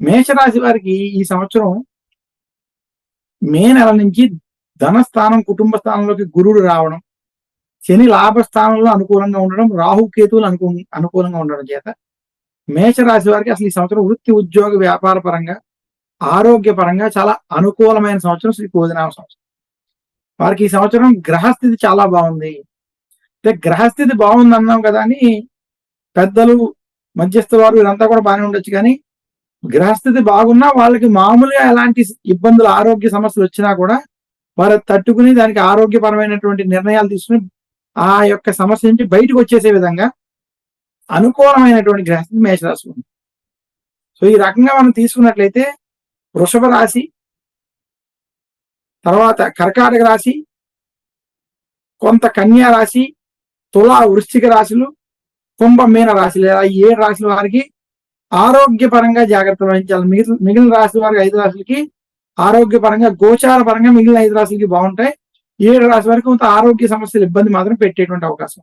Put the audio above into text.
మేషరాశి వారికి ఈ సంవత్సరం మే నెల నుంచి ధనస్థానం కుటుంబ స్థానంలోకి గురుడు రావడం శని లాభస్థానంలో అనుకూలంగా ఉండడం రాహు కేతువులు అనుకూ అనుకూలంగా ఉండడం చేత మేషరాశి వారికి అసలు ఈ సంవత్సరం వృత్తి ఉద్యోగ వ్యాపార పరంగా ఆరోగ్య పరంగా చాలా అనుకూలమైన సంవత్సరం శ్రీ కోదినామ సంవత్సరం. వారికి ఈ సంవత్సరం గ్రహస్థితి చాలా బాగుంది. అంటే గ్రహస్థితి బాగుంది అన్నాం కదా అని పెద్దలు మధ్యస్థ వారు ఇదంతా కూడా బాగానే ఉండొచ్చు కానీ గ్రహస్థితి బాగున్నా వాళ్ళకి మామూలుగా ఎలాంటి ఇబ్బందులు ఆరోగ్య సమస్యలు వచ్చినా కూడా వారు తట్టుకుని దానికి ఆరోగ్యపరమైనటువంటి నిర్ణయాలు తీసుకుని ఆ యొక్క సమస్య నుంచి బయటకు వచ్చేసే విధంగా అనుకూలమైనటువంటి గ్రహస్థితి మేషరాశి ఉంది. సో ఈ రకంగా మనం తీసుకున్నట్లయితే వృషభ రాశి తర్వాత కర్కాటక రాశి కొంత కన్యా రాశి తులా వృశ్చిక రాశులు కుంభ మీన రాశి లేదా ఏడు రాశుల వారికి ఆరోగ్యపరంగా జాగ్రత్త వహించాలి. మిగిలిన మిగిలిన రాశుల వారికి ఐదు రాశులకి ఆరోగ్యపరంగా గోచార పరంగా మిగిలిన ఐదు రాశులకి బాగుంటాయి. ఏడు రాశి వరకు కొంత ఆరోగ్య సమస్యలు ఇబ్బంది మాత్రం పెట్టేటువంటి అవకాశం.